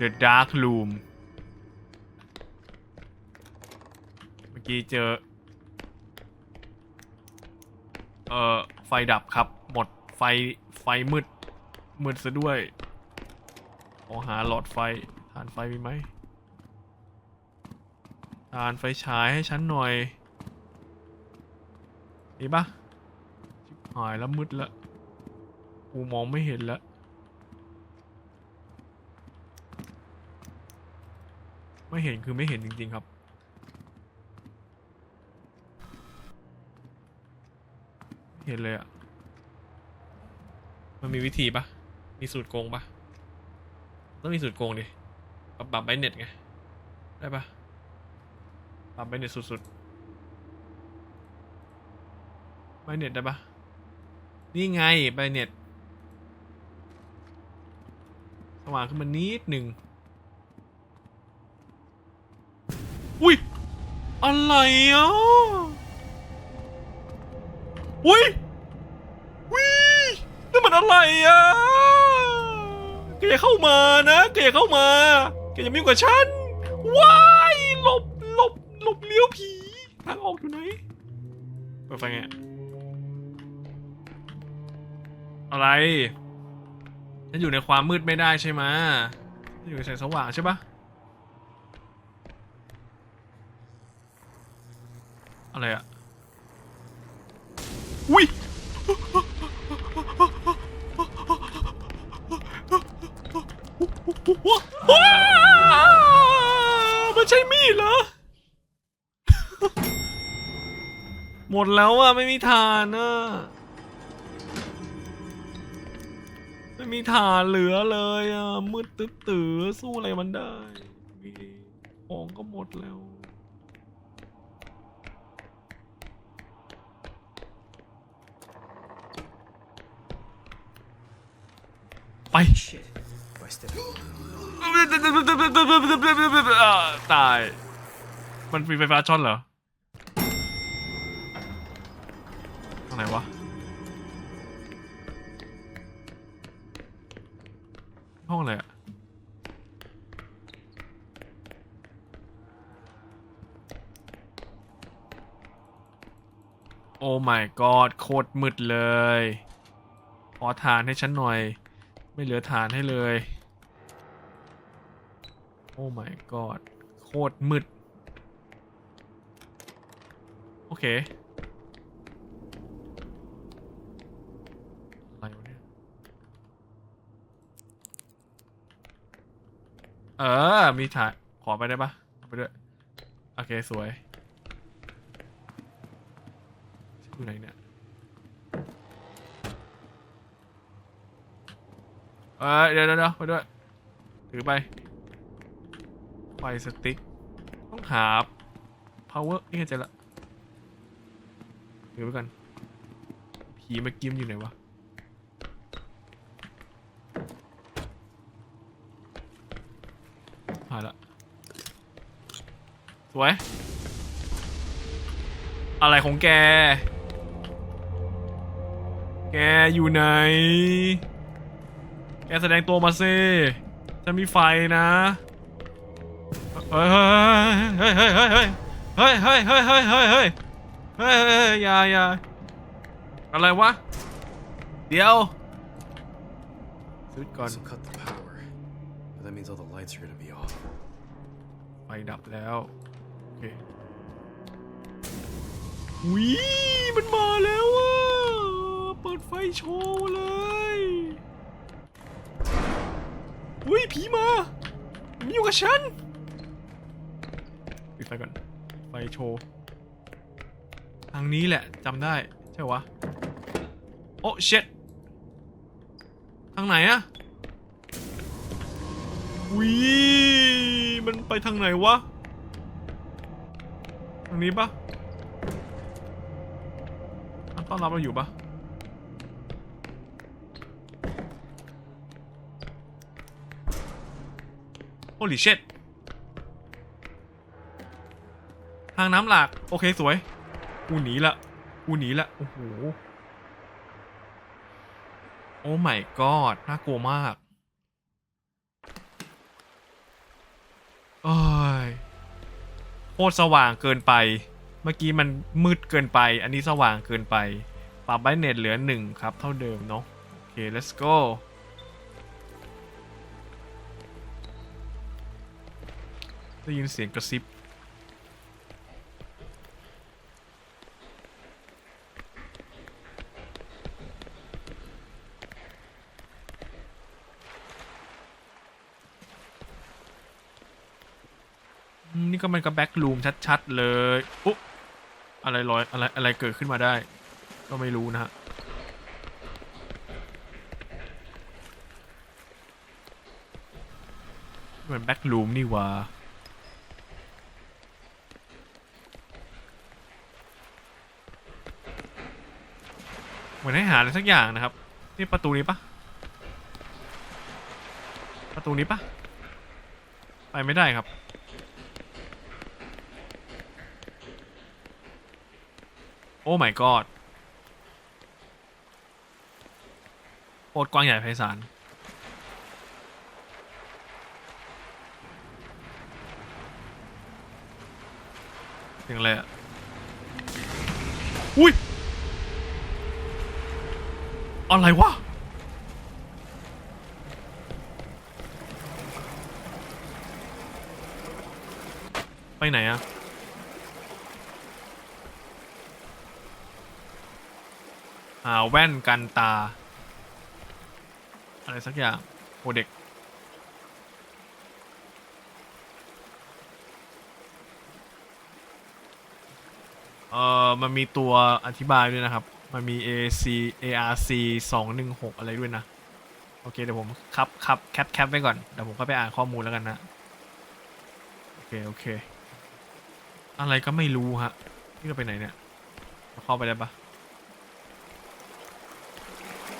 The Dark Room เมื่อกี้เจอ เอ่อ ไฟดับครับ หมดไฟ ไฟมืด มืดซะด้วยขอหาหลอดไฟฐานไฟมีไหมฐานไฟฉายให้ฉันหน่อย มีปะหายแล้วมืดแล้วกูมองไม่เห็นแล้ว ไม่เห็นคือไม่เห็นจริง ๆ ครับ เห็นเลยอะมันมีวิธีปะมีสูตรโกงปะต้องมีสูตรโกงดิปรับปรับไบเน็ตไง ได้ปะปรับไบเน็ตสุดๆไบเน็ตได้ปะนี่ไงไบเน็ตสว่างขึ้นมานิดหนึ่ง อุ้ย อะไรอะ อุ้ยอุ้ยนี่มันอะไรอะแกอย่าเข้ามานะแกอย่าเข้ามาแกอย่ามายุ่งกับฉัน ว้ายหลบหลบหลบเลี้ยวผี ทางออกอยู่ไหนเปิดไฟไงอะไรฉันอยู่ในความมืดไม่ได้ใช่ไหมฉันอยู่ในแสงสว่างใช่ปะ อะไรอะอุ้ยว้าวมันใช่มีดเหรอ หมดแล้วอะไม่มีฐานอะไม่มีฐานเหลือเลยอะมืดตึ๊ดตือสู้อะไรมันได้มีของก็หมดแล้ว ไปตาย มันมีไฟฟ้าช็อตเหรอทางไหนวะ ห้องอะไรอะโอ้ my god โคตรมืดเลย ขอทานให้ฉันหน่อย ไม่เหลือฐานให้เลย โอ้ my god โคตรมืด โอเค อะไรวะเนี่ย เออ มีถ่ายขอไปได้ปะไปด้วย โอเค สวยอยู่ไหนเนี่ย ออเดี๋ยวเดี๋ยวเดี๋ยวไปด้วย ถือไป ไฟสติ๊ก ต้องหา power นี่ไงเจอละถือไปกัน ผีมื่อกี้มอยู่ไหนวะหายละ สวย อะไรของแก แกอยู่ไหน แกแสดงตัวมาสิจะมีไฟนะเฮ้ยเฮ้ยเฮ้ยเฮ้ยเฮ้ยเฮ้ยเฮ้ยเฮ้ยเฮ้ยเฮ้ยเฮ้ยเฮ้ยอย่าอย่าอะไรวะ เดี๋ยวซื้อก่อน cut the power. That means all the lights are gonna be off. ไฟดับแล้วโอเควิมันมาแล้วอะเปิดไฟโชว์เลย วิผีมามันอยู่กับฉันปิดไฟก่อน ไฟโชว์ทางนี้แหละจำได้ ใช่วะ โอ้เช็ดทางไหนอะวิมันไปทางไหนวะ ทางนี้ปะมันต้อนรับเราอยู่ปะ โอลิเช็ดทางน้ำหลากโอเคสวย กูหนีละ กูหนีละ โอ้โห โอ้ my god น่ากลัวมากโอ้ยโคตรสว่างเกินไป เมื่อกี้มันมืดเกินไป อันนี้สว่างเกินไป ปรับไบเน็ตเหลือหนึ่งครับ เท่าเดิมเนาะ โอเค let's go ได้ยินเสียงกระซิบ นี่ก็มันก็แบ็กลูมชัด ๆ เลยอุ๊บอะไรลอยอะไรอะไรเกิดขึ้นมาได้ ก็ไม่รู้นะฮะเหมือนแบ็กลูมนี่ว่า มือนให้หาอะไรสักอย่างนะครับ นี่ประตูนี้ปะประตูนี้ปะไปไม่ได้ครับ โอ้ my god โคตรกว้างใหญ่ไพศาลเสียงอะไรอะ อุ้ย อะไรวะ ไปไหนอะหาแว่นกันตา อะไรสักอย่างโอเด็ก เอ่อ มันมีตัวอธิบายด้วยนะครับ มันมี AC ARC 216อะไรด้วยนะ โอเค เดี๋ยวผมคับคับแคปแคปไว้ก่อน เดี๋ยวผมก็ไปอ่านข้อมูลแล้วกันนะ โอเค โอเค อะไรก็ไม่รู้ฮะ นี่เราไปไหนเนี่ยเราเข้าไปได้ปะ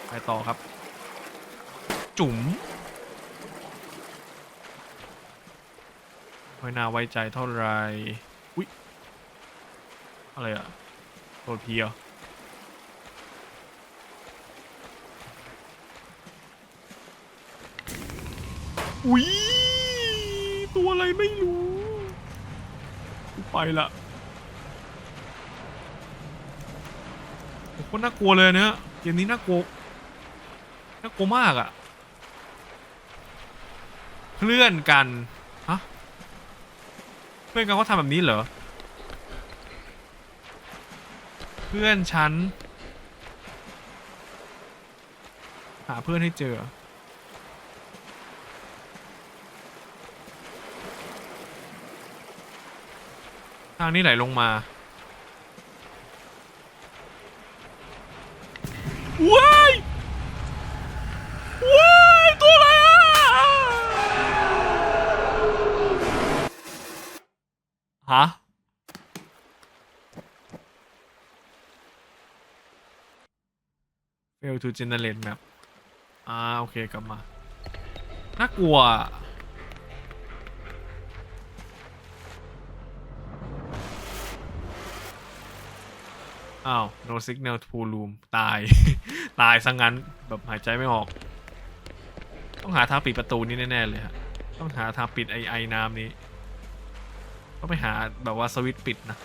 ไปต่อครับ จุ๋มไม่น่าไว้ใจเท่าไหรอุ๊ย อะไรอะโดนพีเหรอ อุ๊ยตัวอะไรไม่รู้ ไปละโอ้โหน่ากลัวเลยเนี่ยเกมนี้น่ากลัวน่ากลัวมากอะ่ะเพื่อนกัน ฮะเพื่อนกันเขาทำแบบนี้เหรอ เพื่อนฉัน หาเพื่อนให้เจอ ทางนี้ไหลลงมาว้ายว้ายตัวอะไรอะฮะ fail to generate map อ่า โอเค กลับมา น่ากลัว อ้าว no signal to room ตาย ตายซะงั้นแบบหายใจไม่ออก ต้องหาทางปิดประตูนี้แน่ๆเลยฮะ ต้องหาทางปิดไอไอน้ำนี้ต้องไปหาแบบว่าสวิตช์ปิดนะ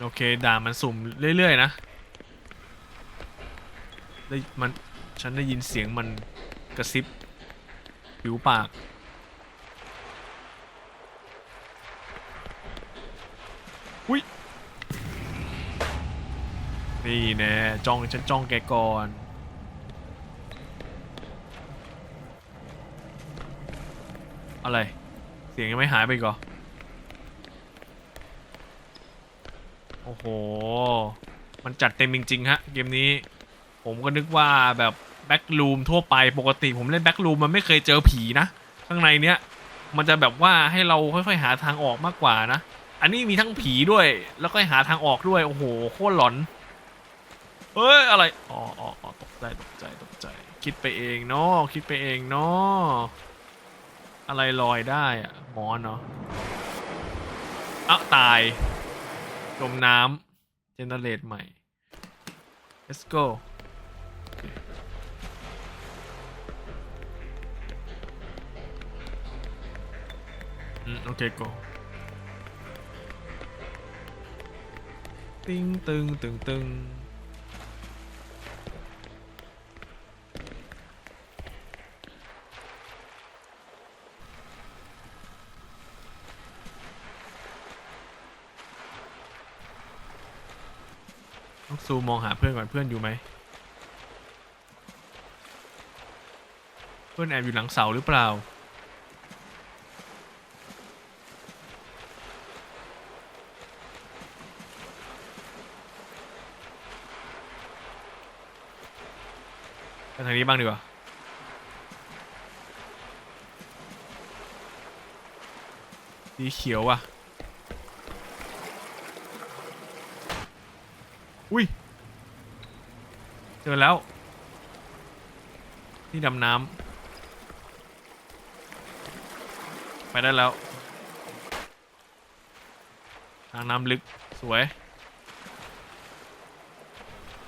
โอเคด่ามันสุ่มเรื่อย ๆ นะได้มัน ฉันได้ยินเสียงมันกระซิบ ผิวปาก อุ้ย นี่แน่จ้องฉันจ้องแกก่อน อะไร เสียงยังไม่หายไปก่อโอ้โห มันจัดเต็มจริง ๆ ฮะ เกมนี้ ผมก็นึกว่าแบบ แบ็กลูมทั่วไปปกติผมเล่นแบ็กลูมมันไม่เคยเจอผีนะ ข้างในเนี้ยมันจะแบบว่าให้เราค่อยๆหาทางออกมากกว่านะ อันนี้มีทั้งผีด้วย แล้วก็หาทางออกด้วยโอ้โหโคตรหลอนเฮ้ยอะไรอ๋ออ๋อตกใจตกใจตกใจ คิดไปเองเนาะคิดไปเองเนาะอะไรลอยได้อะหมอนเนาะอ้าตายจมน้ำเจเนเรตใหม่ let's go โอเคโกติงตึงตึงตึงต้องซูมมองหาเพื่อนก่อนเพื่อนอยู่ไหม เพื่อนแอบอยู่หลังเสาหรือเปล่า ไปทาง นี้บ้างดีกว่าสีเขียวว่ะ อุ้ย เจอแล้วที่ดำน้ำ ไปได้แล้ว ทางน้ำลึก สวย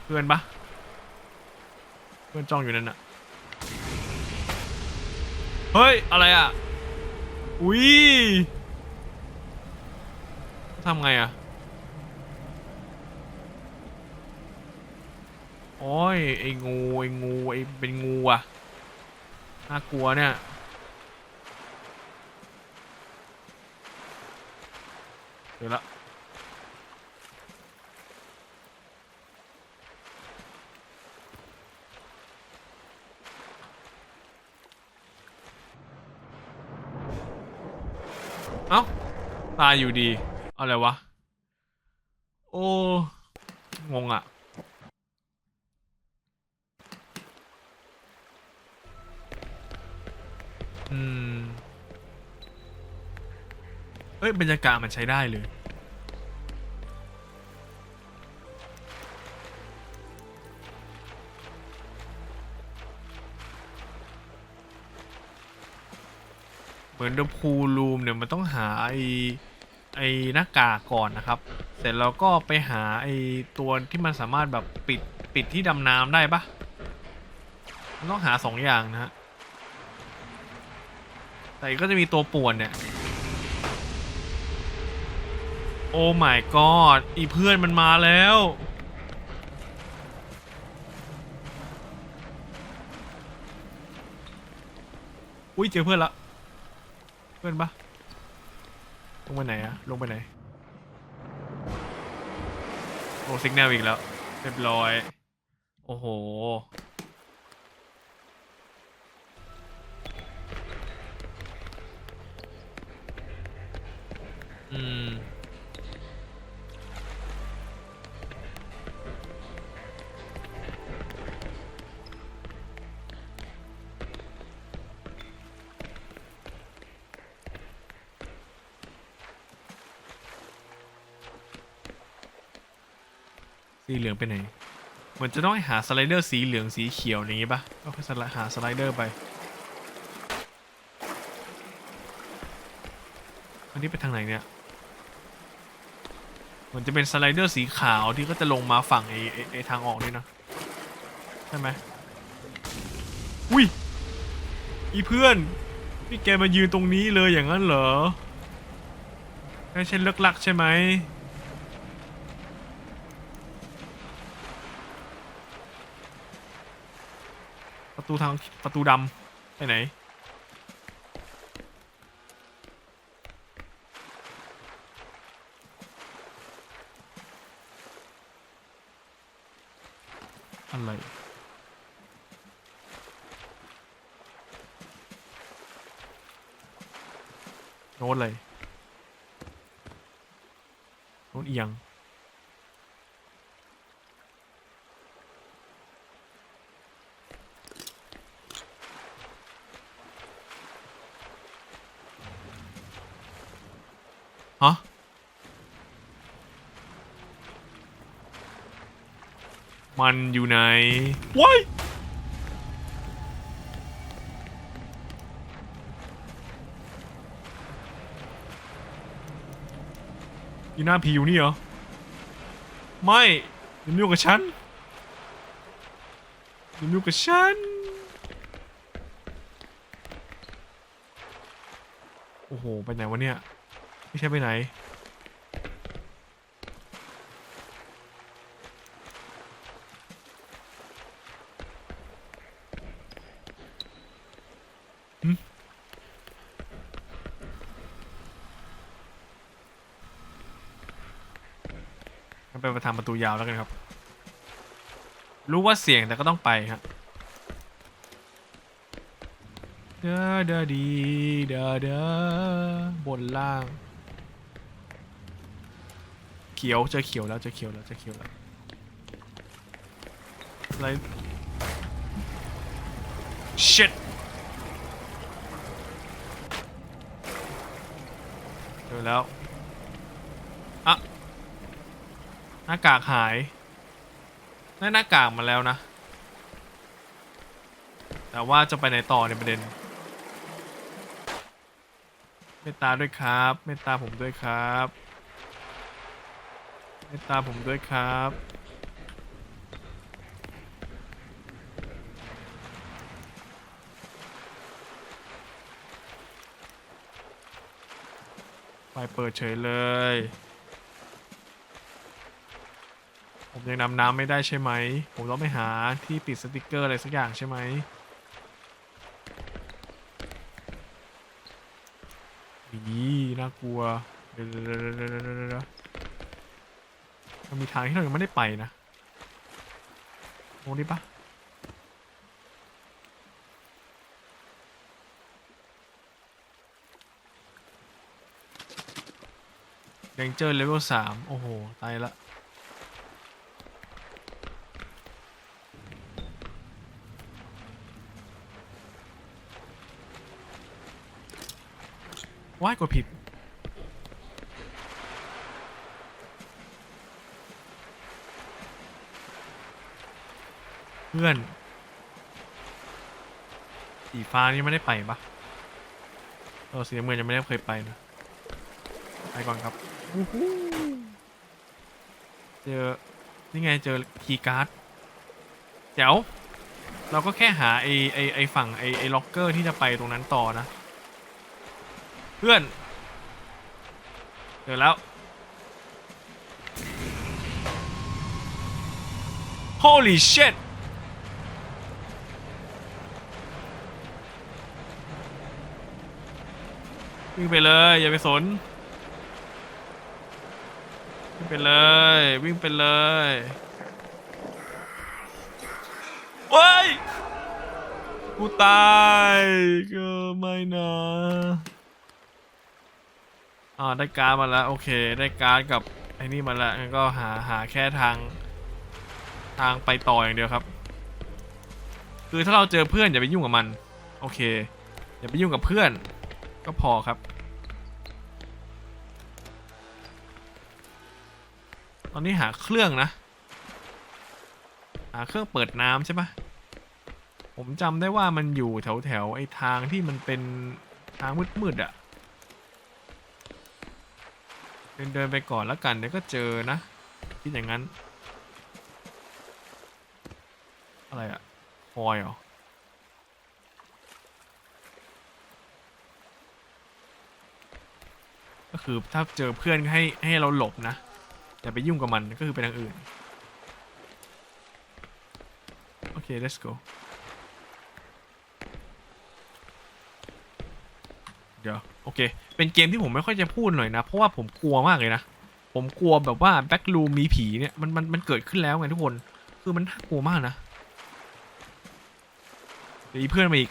เพื่อนปะ เพื่อนจ้องอยู่นั่นน่ะ เฮ้ย อะไรอะ อุ้ยทำไงอะ โอ้ย ไอ้งู ไอ้งู ไอ้เป็นงูอะ น่ากลัวเนี่ยเดี๋ยวละายอยู่ดี อะไรวะ โอ้ งงอะ อืม เอ้ย บรรยากาศมันใช้ได้เลยเหมือนเดอะพูลูมเนี่ยมันต้องหาไอ ไอหน้ากากก่อนนะครับ เสร็จแล้วก็ไปหาไอตัวที่มันสามารถแบบปิดปิดที่ดำน้ำได้ปะมันต้องหาสองอย่างนะฮะ แต่ก็จะมีตัวป่วนเนี่ย โอ้ my god อีเพื่อนมันมาแล้ว อุ้ยเจอเพื่อนละ เพื่อนปะ ลงไปไหนอะลงไปไหน โอ้สิกแนลอีกแล้ว เรียบร้อย โอ้โห อืม สีเหลืองไปไหน เหมือนจะต้องให้หาสไลเดอร์สีเหลืองสีเขียวอย่างงี้ปะก็ค่อยสไลหาสไลเดอร์ไป อันนี้ไปทางไหนเนี่ยเหมือนจะเป็นสไลเดอร์สีขาวที่ก็จะลงมาฝั่งไอ้ไอ้ไอ้ทางออกนี่นะใช่ไหมอุ้ยอีเพื่อนนี่แกมายืนตรงนี้เลยอย่างนั้นเหรอไม่ใช่เลิกลักใช่ไหม ประตูทางประตูดำไปไหน อะไร โน้ตเลย โน้ตเอียง ฮะ มันอยู่ไหนว้ายยีหน้าผีอยู่นี่เหรอ ไม่อย่ามายุ่งกับฉันอย่ามายุ่งกับฉัน โอ้โห ไปไหนวะเนี่ย ไม่ใช่ไปไหน หึ งั้นไประตูยาวแล้วกันครับ รู้ว่าเสี่ยงแต่ก็ต้องไปครับเดาเดาดีเดาเดาบนล่าง เขียวจอเขียวแล้วจอเขียวแล้วจอเขียวแล้วอะไร shit เจอแล้วอะห น้ากากหายได้หน้ากากมาแล้วนะ แต่ว่าจะไปไหนต่อในยประเด็น เมตตาด้วยครับ เมตตาผมด้วยครับ เมตตาผมด้วยครับไฟเปิดเฉยเลย ผมยังนำน้ำไม่ได้ใช่ไหม ผมต้องไปหาที่ปิดสติกเกอร์อะไรสักอย่างใช่ไหมอีน่ากลัว เดี๋ยวมันมีทางที่เรายังไม่ได้ไปนะโอ้ดิปะเดงเจอร์เลเวลสามโอ้โห ตายละ ว้ายกดผิด เพื่อน สีฟ้านี่ไม่ได้ไปปะเออสีน้ำเงินยังไม่ได้เคยไปนะ ไปก่อนครับ เจอ นี่ไงเจอคีย์การ์ดเจ๋วเราก็แค่หาไอไอไอฝั่งไอไอล็อกเกอร์ที่จะไปตรงนั้นต่อนะ เพื่อนเจอแล้ว Holy shit วิ่งไปเลยอย่าไปสน วิ่งไปเลย วิ่งไปเลยเว้ยกูตายก็ไม่นะ อ่าได้การ์ดมาแล้วโอเค ได้การ์ดกับไอ้นี่มาแล้วงั้นก็หาหาแค่ทาง ทางไปต่ออย่างเดียวครับ คือถ้าเราเจอเพื่อนอย่าไปยุ่งกับมัน โอเค อย่าไปยุ่งกับเพื่อน ก็พอครับ ตอนนี้หาเครื่องนะ หาเครื่องเปิดน้ำใช่ปะผมจำได้ว่ามันอยู่แถวแถวไอ้ทางที่มันเป็นทางมืดๆอะเดินเดินไปก่อนแล้วกันเดี๋ยวก็เจอนะคิดอย่างนั้น อะไรอะคอยเหรอก็คือถ้าเจอเพื่อนให้ให้เราหลบนะอย่าไปยุ่งกับมันก็คือไปทางอื่น โอเค let's go เดี๋ยว โอเค เป็นเกมที่ผมไม่ค่อยจะพูดหน่อยนะ เพราะว่าผมกลัวมากเลยนะ ผมกลัวแบบว่าแบ็กลูมีผีเนี่ยมันมันมันเกิดขึ้นแล้วไงทุกคน คือมันน่ากลัวมากนะเดี๋ยวอีเพื่อนมาอีก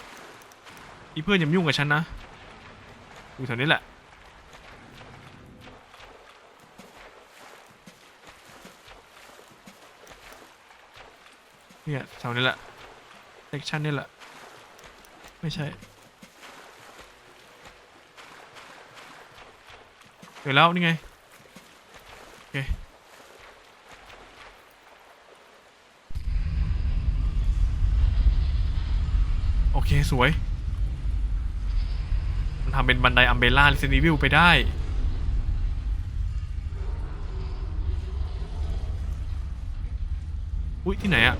อีเพื่อนอย่ามายุ่งกับฉันนะอยู่แถวนี้แหละ เนี่ยแถวนี้แหละเซกชันนี่แหละ ไม่ใช่ เดี๋ยวแล้วนี่ไง โอเค โอเค สวย มันทำเป็นบันไดอัมเบล่าเซนิวิลไปได้อุ้ยที่ไหนอะ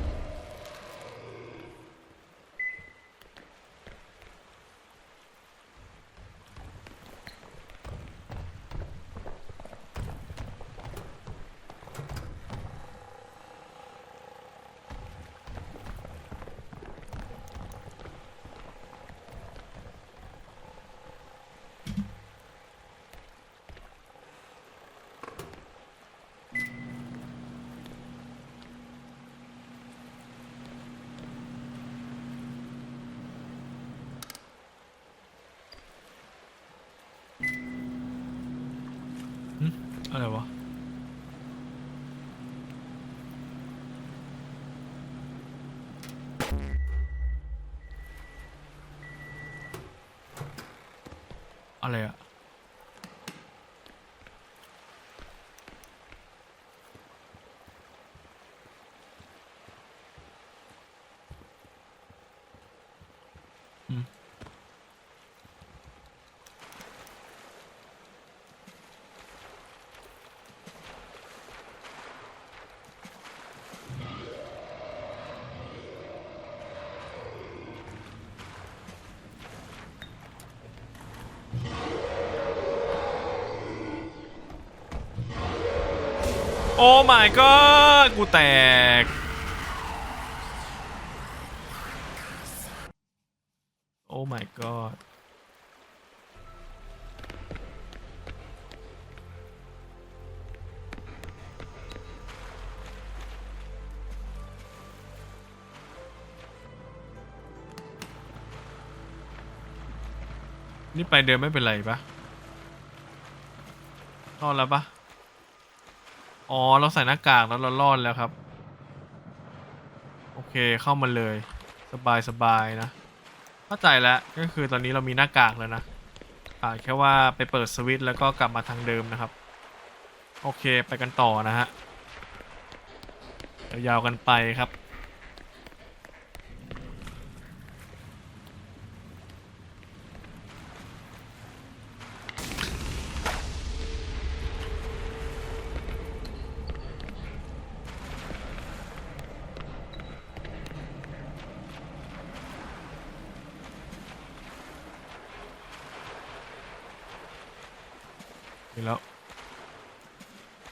อะไรวะ อะไรอะ อ้ my god กูแตก โอ้ my god นี่ไปเดินไม่เป็นไรปะรอดแล้วปะ อ๋อ เราใส่หน้ากากแล้วเรารอดแล้วครับ โอเคเข้ามาเลย สบายสบายนะ เข้าใจแล้วก็คือตอนนี้เรามีหน้ากากแล้วนะขาดแค่ว่าไปเปิดสวิตช์แล้วก็กลับมาทางเดิมนะครับ โอเคไปกันต่อนะฮะยาวๆกันไปครับ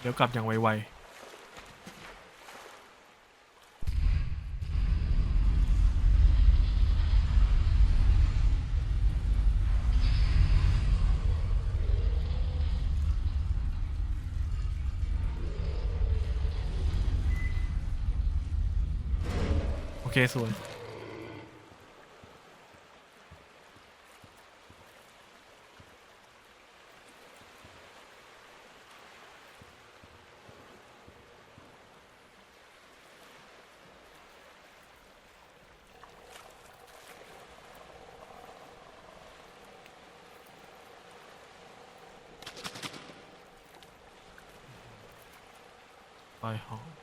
ดี๋ยวกลับอย่างไวๆโอเคสวย ไป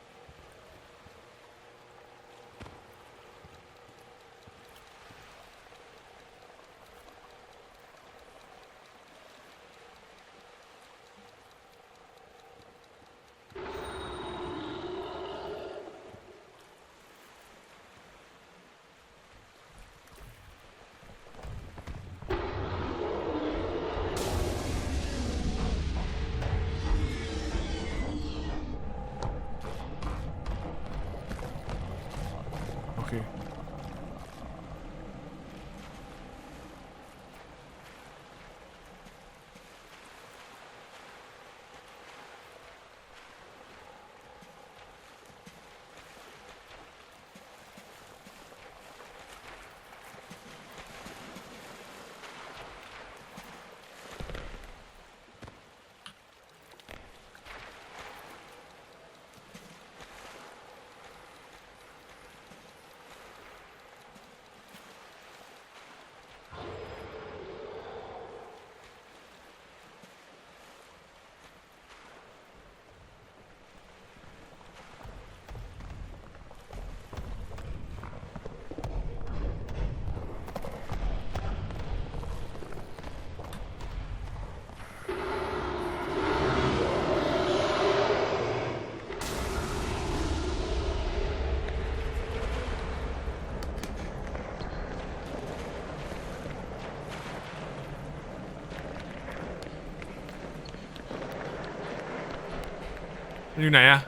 มันอยู่ไหนอะ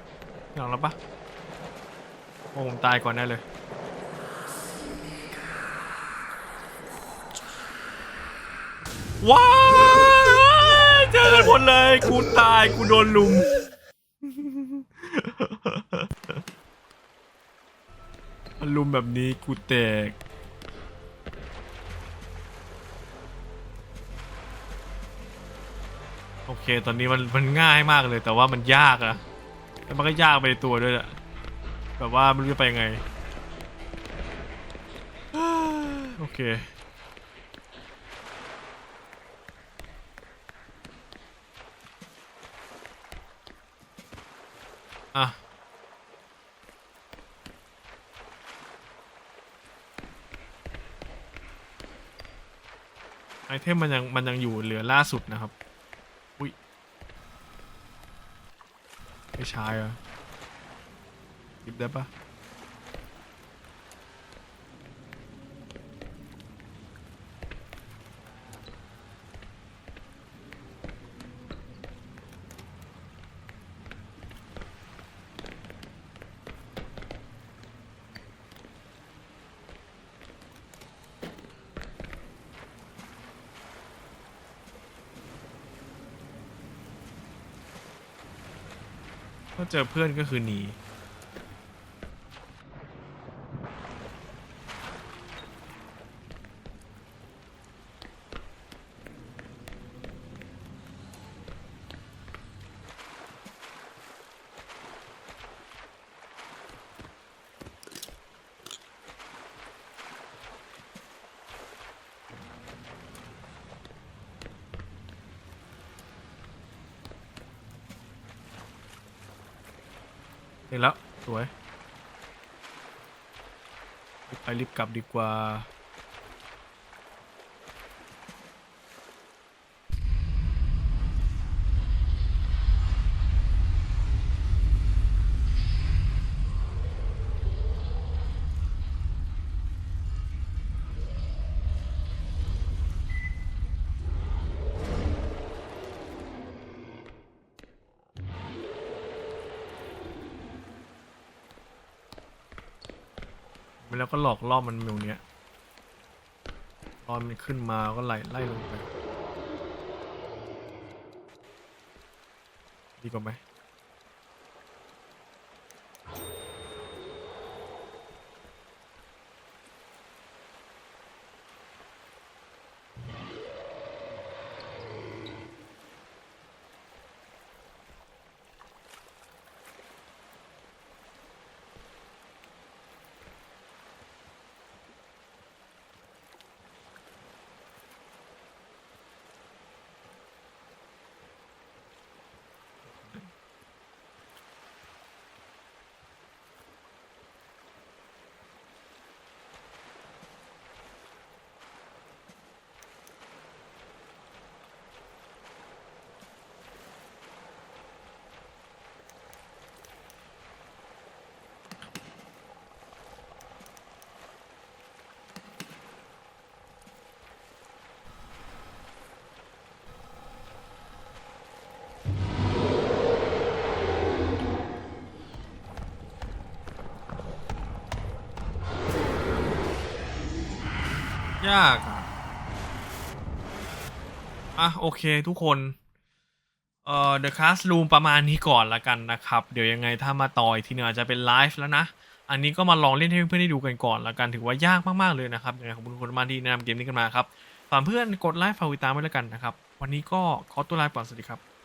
หลังแล้วปะโอ้ผมตายก่อนแน่เลยว้ายเจอกันหมดเลยกูตายกูโดนลุมมันลุมแบบนี้กูแตกโอเค ตอนนี้มันมันง่ายมากเลยแต่ว่ามันยากอะ แล้วมันก็ยากไปในตัวด้วยอะแบบว่าไม่รู้จะไปยังไง โอเคอะไอเทมมันยังมันยังอยู่เหลือล่าสุดนะครับ อุ้ย ไม่ใช่เหรอะหยิบได้ปะ ถ้าเจอเพื่อนก็คือหนีแล้ว สวยรีบไปรีบ กลับดีกว่า แล้วก็หลอกล่อมันตรงเนี้ยตอนมันขึ้นมาก็ไล่ไล่ลงไป ดีกว่าไหม ยากอะอะโอเคทุกคนเอ่อ The Classroom ประมาณนี้ก่อนละกันนะครับ เดี๋ยวยังไงถ้ามาต่ออีกทีหนึงอาจจะเป็นไลฟ์แล้วนะ อันนี้ก็มาลองเล่นให้เพื่อนๆได้ดูกันก่อนละกันถือว่ายากมากๆเลยนะครับยังไงขอบคุณคนมาที่แนะนำเกมนี้กันมาครับฝากเพื่อนกดไลค์ฝากติดตามไว้แล้วกันนะครับ วันนี้ก็ขอตัวลาไปก่อนสวัสดีครับ